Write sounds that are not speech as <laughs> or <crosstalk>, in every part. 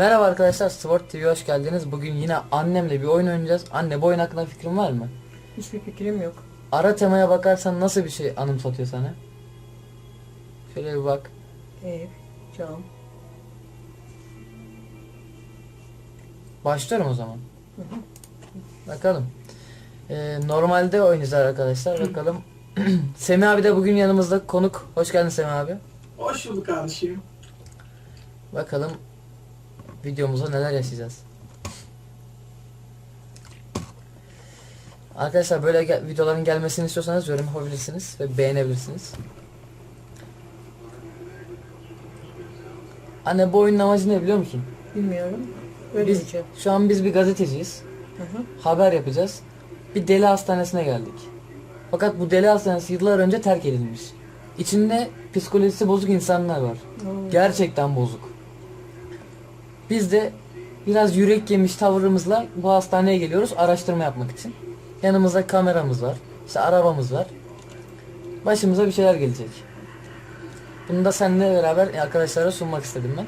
Merhaba arkadaşlar, Sport TV hoş geldiniz. Bugün yine annemle bir oyun oynayacağız. Anne bu oyun hakkında fikrin var mı? Hiçbir fikrim yok. Ara temaya bakarsan nasıl bir şey anımsatıyor sana? Şöyle bir bak. Ev, cam. Başlıyorum o zaman. Bakalım. Ee, normalde oynayacağız arkadaşlar. Bakalım. <clears throat> Semih abi de bugün yanımızda konuk. Hoş geldin Semih abi. Hoş bulduk kardeşim. Bakalım videomuzda neler yaşayacağız. Arkadaşlar böyle gel- videoların gelmesini istiyorsanız yorum yapabilirsiniz ve beğenebilirsiniz. Anne bu oyunun amacı ne biliyor musun? Bilmiyorum. Biz, Öyleyeceğim. şu an biz bir gazeteciyiz. Hı hı. Haber yapacağız. Bir deli hastanesine geldik. Fakat bu deli hastanesi yıllar önce terk edilmiş. İçinde psikolojisi bozuk insanlar var. Oo. Gerçekten bozuk. Biz de biraz yürek yemiş tavırımızla bu hastaneye geliyoruz araştırma yapmak için. Yanımızda kameramız var. işte arabamız var. Başımıza bir şeyler gelecek. Bunu da seninle beraber arkadaşlara sunmak istedim ben.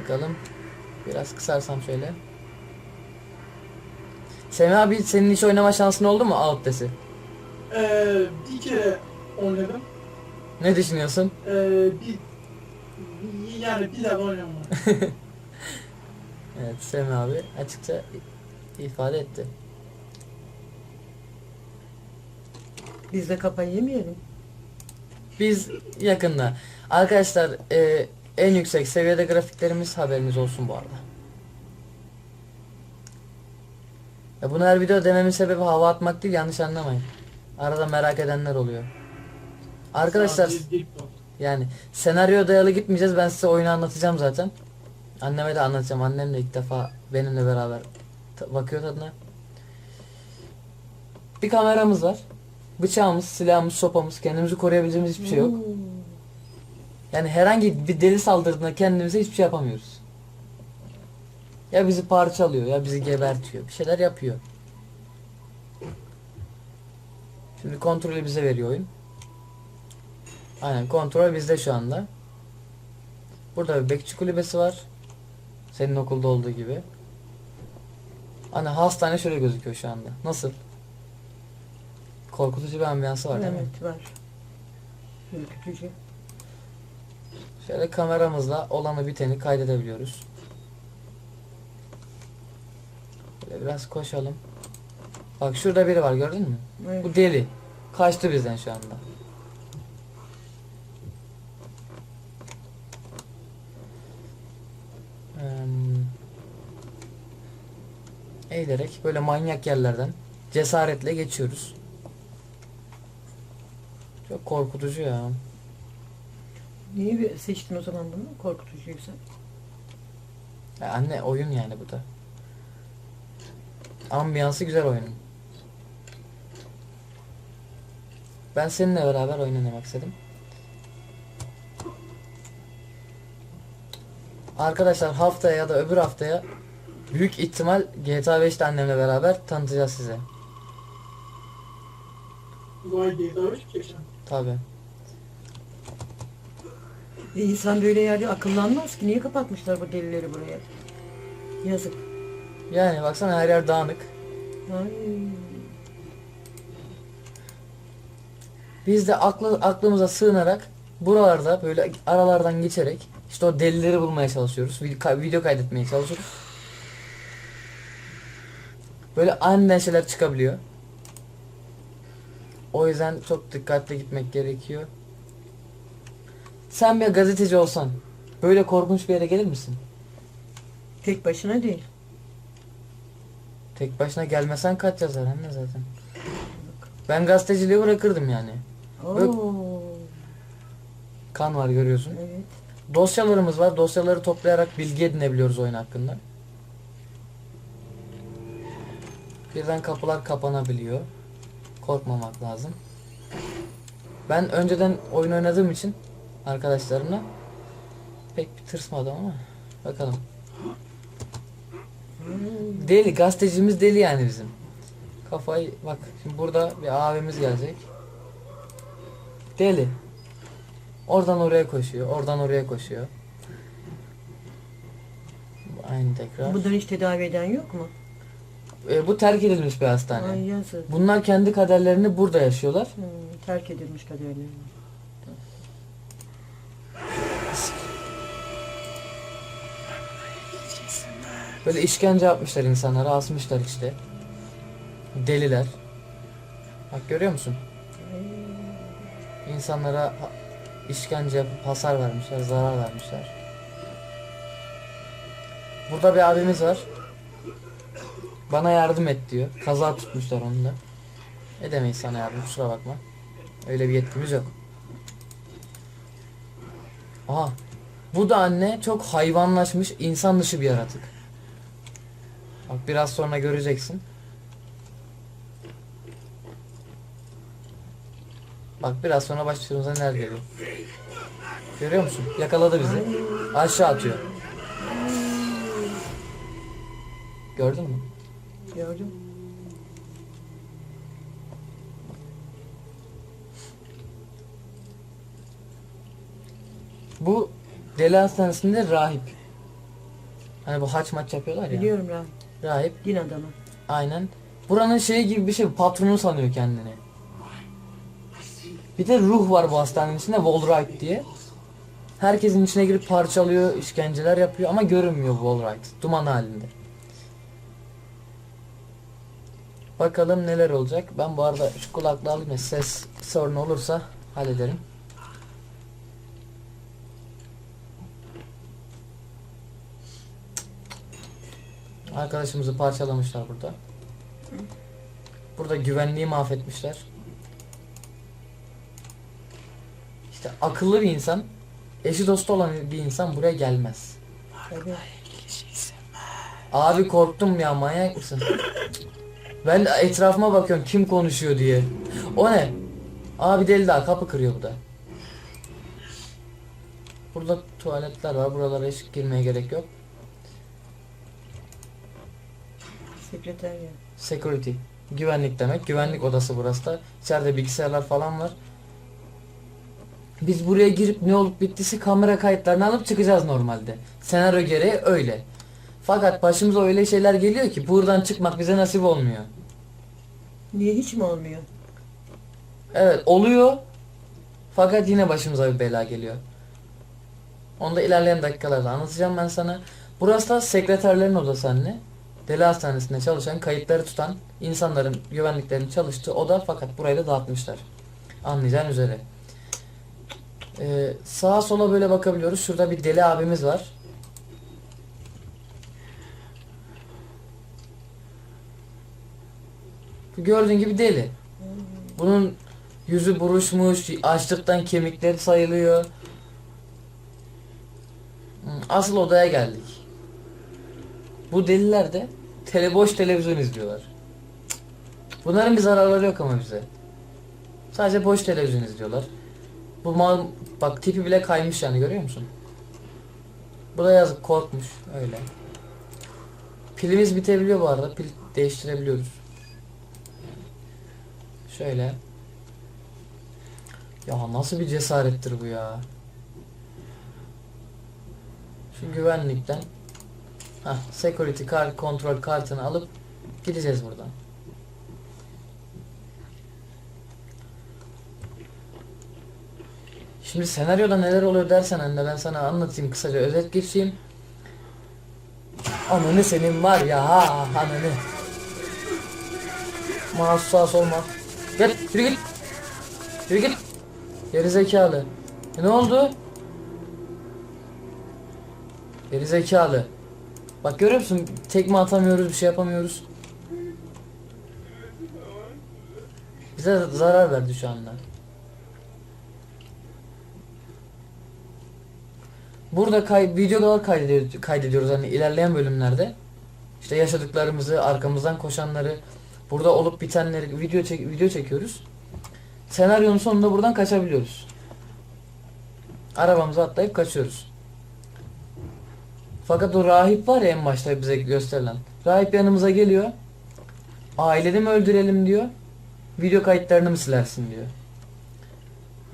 Bakalım. Biraz kısarsam şöyle. Semih abi senin hiç oynama şansın oldu mu Outlast'i? Ee, bir kere oynadım. Ne düşünüyorsun? Ee, bir yani bir daha oynamam. <laughs> Evet Semih abi açıkça ifade etti. Biz de kafayı yemeyelim. Biz yakında. Arkadaşlar e, en yüksek seviyede grafiklerimiz haberiniz olsun bu arada. Ya bunu her video dememin sebebi hava atmak değil yanlış anlamayın. Arada merak edenler oluyor. Arkadaşlar. Yani senaryo dayalı gitmeyeceğiz ben size oyunu anlatacağım zaten. Anneme de anlatacağım. Annem de ilk defa benimle beraber bakıyor tadına. Bir kameramız var. Bıçağımız, silahımız, sopamız, kendimizi koruyabileceğimiz hiçbir şey yok. Oo. Yani herhangi bir deli saldırdığında kendimize hiçbir şey yapamıyoruz. Ya bizi parçalıyor ya bizi gebertiyor. Bir şeyler yapıyor. Şimdi kontrolü bize veriyor oyun. Aynen kontrol bizde şu anda. Burada bir bekçi kulübesi var. Senin okulda olduğu gibi. Hani hastane şöyle gözüküyor şu anda. Nasıl? Korkutucu bir ambiyansı var değil mi? Evet var. Ürkütücü. Şöyle kameramızla olanı biteni kaydedebiliyoruz. Böyle biraz koşalım. Bak şurada biri var gördün mü? Evet. Bu deli. Kaçtı bizden şu anda. Eğilerek böyle manyak yerlerden cesaretle geçiyoruz. Çok korkutucu ya. Niye bir- seçtin o zaman bunu? Korkutucuysa. Ya anne oyun yani bu da. Ambiyansı güzel oyunun. Ben seninle beraber oynamak istedim. Arkadaşlar haftaya ya da öbür haftaya büyük ihtimal GTA 5'te annemle beraber tanıtacağız size. Vay daha hiç geçen. Tabi. E insan böyle yerde akıllanmaz ki. Niye kapatmışlar bu delileri buraya? Yazık. Yani baksana her yer dağınık. Ay. Biz de aklı, aklımıza sığınarak buralarda böyle aralardan geçerek işte o delileri bulmaya çalışıyoruz. Video kaydetmeye çalışıyoruz. Böyle aniden şeyler çıkabiliyor. O yüzden çok dikkatli gitmek gerekiyor. Sen bir gazeteci olsan böyle korkunç bir yere gelir misin? Tek başına değil. Tek başına gelmesen kaç yazar anne zaten. Ben gazeteciliği bırakırdım yani. Oo. Kan var görüyorsun. Evet. Dosyalarımız var. Dosyaları toplayarak bilgi edinebiliyoruz oyun hakkında. Birden kapılar kapanabiliyor. Korkmamak lazım. Ben önceden oyun oynadığım için arkadaşlarımla pek bir tırsmadım ama bakalım. Deli gazetecimiz deli yani bizim. Kafayı bak şimdi burada bir abimiz gelecek. Deli. Oradan oraya koşuyor, oradan oraya koşuyor. Aynı tekrar. Bundan hiç tedavi eden yok mu? E, bu terk edilmiş bir hastane. Ay yazık. Bunlar kendi kaderlerini burada yaşıyorlar. Hmm, terk edilmiş kaderleri. Böyle işkence yapmışlar insanlara, asmışlar işte. Deliler. Bak görüyor musun? İnsanlara işkence yapıp hasar vermişler, zarar vermişler. Burada bir abimiz var. Bana yardım et diyor. Kaza tutmuşlar onu da. Edemeyiz sana yardım kusura bakma. Öyle bir yetkimiz yok. Aha. Bu da anne çok hayvanlaşmış, insan dışı bir yaratık. Bak biraz sonra göreceksin. Bak biraz sonra başlığımıza neler geliyor. Görüyor musun? Yakaladı bizi. Aşağı atıyor. Gördün mü? Gördüm. Bu deli hastanesinde rahip. Hani bu haç maç yapıyorlar ya. Biliyorum ben. Rahip Din adamı. aynen. Buranın şeyi gibi bir şey patronu sanıyor kendini. Bir de ruh var bu hastanenin içinde Wallride diye. Herkesin içine girip parçalıyor, işkenceler yapıyor ama görünmüyor Wallride. Duman halinde. Bakalım neler olacak. Ben bu arada şu kulaklığı alayım ses sorunu olursa hallederim. Arkadaşımızı parçalamışlar burada. Burada güvenliği mahvetmişler. İşte akıllı bir insan, eşi dostu olan bir insan buraya gelmez. Abi korktum ya manyak mısın? Ben etrafıma bakıyorum kim konuşuyor diye. O ne? Abi deli daha kapı kırıyor bu da. Burada tuvaletler var. Buralara hiç girmeye gerek yok. Sekreter ya. Security. Güvenlik demek. Güvenlik odası burası da. İçeride bilgisayarlar falan var. Biz buraya girip ne olup bittisi kamera kayıtlarını alıp çıkacağız normalde. Senaryo gereği öyle. Fakat başımıza öyle şeyler geliyor ki buradan çıkmak bize nasip olmuyor. Niye hiç mi olmuyor? Evet oluyor. Fakat yine başımıza bir bela geliyor. Onu da ilerleyen dakikalarda anlatacağım ben sana. Burası da sekreterlerin odası anne. Deli hastanesinde çalışan, kayıtları tutan insanların güvenliklerinin çalıştığı oda fakat burayı da dağıtmışlar. Anlayacağın üzere. Ee, sağa sola böyle bakabiliyoruz. Şurada bir deli abimiz var. Gördüğün gibi deli. Bunun yüzü buruşmuş, açlıktan kemikleri sayılıyor. Hmm, Asıl odaya geldik. Bu deliler de tele televizyon izliyorlar. Bunların bir zararları yok ama bize. Sadece boş televizyon izliyorlar. Bu mal bak tipi bile kaymış yani görüyor musun? Bu da yazık korkmuş öyle. Pilimiz bitebiliyor bu arada. Pil değiştirebiliyoruz. Şöyle. Ya nasıl bir cesarettir bu ya. Şu güvenlikten Hah, security card kontrol kartını alıp gideceğiz buradan. Şimdi senaryoda neler oluyor dersen anne ben sana anlatayım kısaca özet geçeyim. Ananı senin var ya ha ananı. Sol mouse. Gel yürü git. Yürü git. Geri zekalı. E, ne oldu? Geri zekalı. Bak görüyor musun? Tekme atamıyoruz, bir şey yapamıyoruz. Bize zarar verdi şu anda. Burada kay videolar kaydediyoruz, kaydediyoruz hani ilerleyen bölümlerde. İşte yaşadıklarımızı, arkamızdan koşanları, burada olup bitenleri video çek video çekiyoruz. Senaryonun sonunda buradan kaçabiliyoruz. Arabamıza atlayıp kaçıyoruz. Fakat o rahip var ya en başta bize gösterilen. Rahip yanımıza geliyor. Aileni mi öldürelim diyor. Video kayıtlarını mı silersin diyor.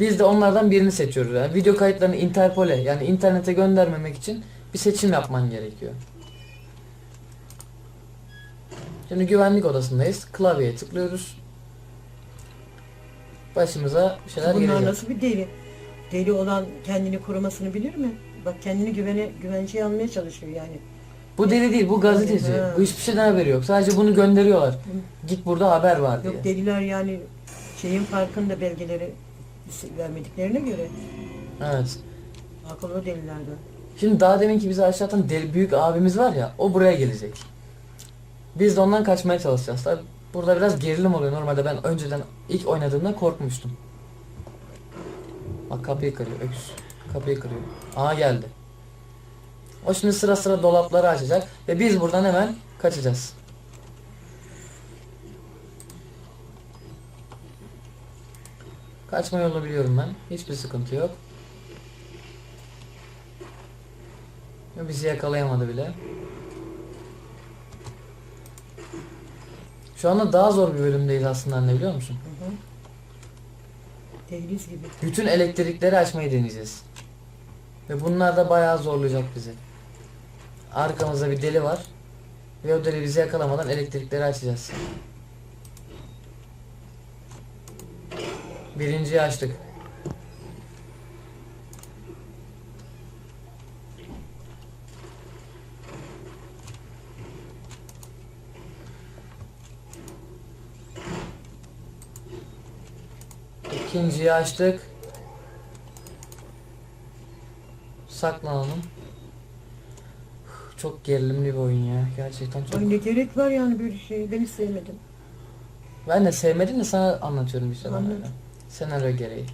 Biz de onlardan birini seçiyoruz. Yani video kayıtlarını Interpol'e yani internete göndermemek için bir seçim yapman gerekiyor. Şimdi güvenlik odasındayız. Klavyeye tıklıyoruz. Başımıza bir şeyler Bunlar gelecek. nasıl bir deli? Deli olan kendini korumasını bilir mi? Bak kendini güvene, güvenceye almaya çalışıyor yani. Bu deli değil, bu gazeteci. Ha. Bu hiçbir şeyden haberi yok. Sadece bunu gönderiyorlar. Git burada haber var diye. Yok deliler yani şeyin farkında belgeleri vermediklerine göre Evet. akıllı delilerden. Şimdi daha deminki bizi aşağı atan deli büyük abimiz var ya, o buraya gelecek. Biz de ondan kaçmaya çalışacağız. Tabi burada biraz gerilim oluyor. Normalde ben önceden ilk oynadığımda korkmuştum. Bak kapıyı kırıyor, öküz. Kapıyı kırıyor. Aa geldi. O şimdi sıra sıra dolapları açacak ve biz buradan hemen kaçacağız. Kaçma yolunu biliyorum ben. Hiçbir sıkıntı yok. Bizi yakalayamadı bile. Şu anda daha zor bir bölümdeyiz aslında anne biliyor musun? Hı hı. Deliz gibi. Bütün elektrikleri açmayı deneyeceğiz. Ve bunlar da bayağı zorlayacak bizi. Arkamızda bir deli var. Ve o deli bizi yakalamadan elektrikleri açacağız. Birinciyi açtık. İkinciyi açtık. Saklanalım. Çok gerilimli bir oyun ya. Gerçekten çok. Ay ne gerek var yani böyle şey. Ben hiç sevmedim. Ben de sevmedim de sana anlatıyorum işte Anladım. öyle. Senaryo gereği.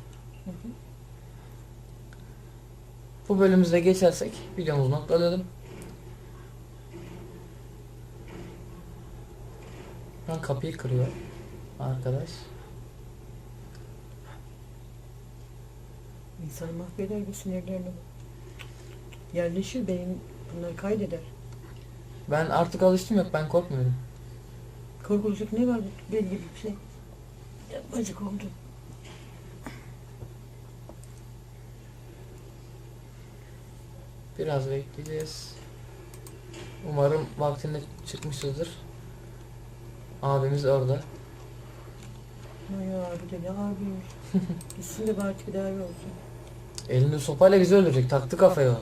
Bu bölümümüzde geçersek videomuzu noktalayalım. Ben kapıyı kırıyor arkadaş. İnsan mahveder bu sinirlerini. Yerleşir beyin bunları kaydeder. Ben artık alıştım yok ben korkmuyorum. Korkulacak ne var belli bir şey. Yapmacık oldu. Biraz bekleyeceğiz. Umarım vaktinde çıkmışızdır. Abimiz orada. Ay abi de ne abiymiş. <laughs> Gitsin de bari tedavi olsun. Elinde sopayla bizi öldürecek. Taktı kafaya onu.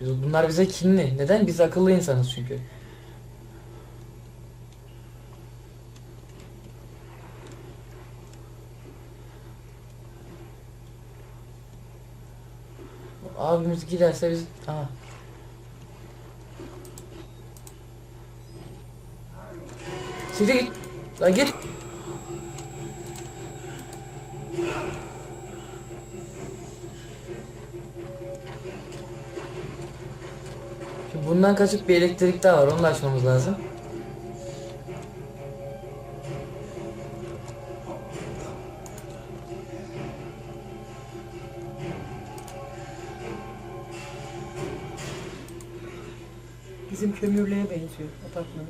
Biz, bunlar bize kinli. Neden? Biz akıllı insanız çünkü. Abimiz giderse biz... Aha. Siktir git. Lan git. Şimdi bundan kaçıp bir elektrik daha var. Onu da açmamız lazım. Bizim kömürlüğe benziyor apartmanı.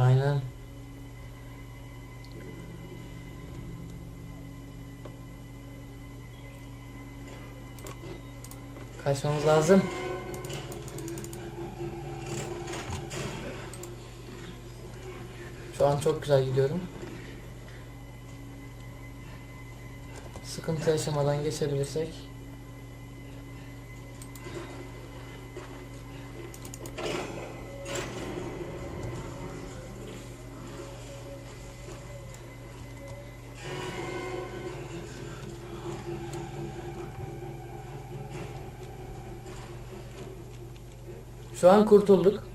Aynen. Kaçmamız lazım. Şu an çok güzel gidiyorum. Sıkıntı yaşamadan geçebilirsek. Şu an kurtulduk.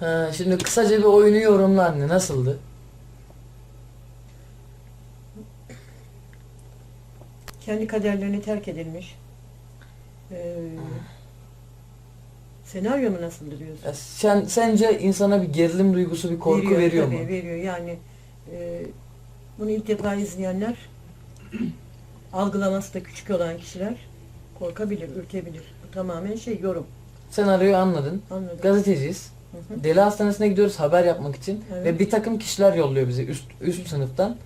Ha, şimdi kısaca bir oyunu yorumla anne. Nasıldı? Kendi kaderlerini terk edilmiş. Ee, senaryo mu nasıldı diyorsun? Ya sen, sence insana bir gerilim duygusu, bir korku veriyor, tabii, mu? Veriyor yani. e, bunu ilk defa izleyenler <clears throat> algılaması da küçük olan kişiler korkabilir, ürkebilir. Bu tamamen şey yorum. Senaryoyu anladın. Anladım. Gazeteciyiz. Hı hı. Deli hastanesine gidiyoruz haber yapmak için Evet. ve bir takım kişiler yolluyor bizi üst üst sınıftan.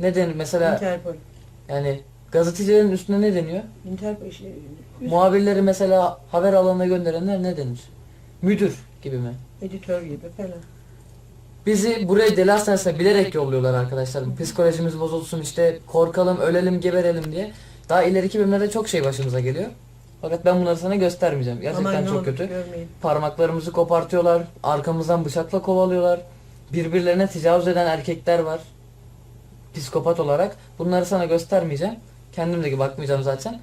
Ne denir mesela Interpol. yani gazetecilerin üstüne ne deniyor? Interpol şey, üst Muhabirleri mesela haber alanına gönderenler ne denir? Müdür gibi mi? editör gibi falan. Bizi buraya deli hastanesine bilerek yolluyorlar arkadaşlar. Psikolojimiz bozulsun işte korkalım, ölelim, geberelim diye. Daha ileriki bölümlerde çok şey başımıza geliyor. Fakat ben bunları sana göstermeyeceğim. Gerçekten Aman ne çok olur kötü. Görmeyin. Parmaklarımızı kopartıyorlar. Arkamızdan bıçakla kovalıyorlar. Birbirlerine tecavüz eden erkekler var. Psikopat olarak. Bunları sana göstermeyeceğim. Kendim de bakmayacağım zaten.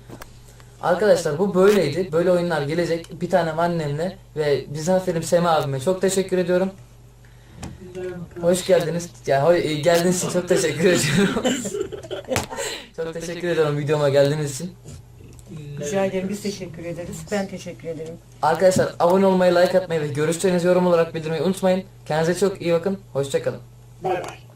Arkadaşlar bu böyleydi. Böyle oyunlar gelecek. Bir tane annemle ve bize aferin Sema abime çok teşekkür ediyorum. Hoş geldiniz. Ya hoy- e, geldiğiniz için çok teşekkür ediyorum. <laughs> çok teşekkür ediyorum videoma geldiğiniz için. Rica ederim. Biz teşekkür ederiz. Ben teşekkür ederim. Arkadaşlar abone olmayı, like atmayı ve görüşlerinizi yorum olarak bildirmeyi unutmayın. Kendinize çok iyi bakın. Hoşçakalın. Bay bay.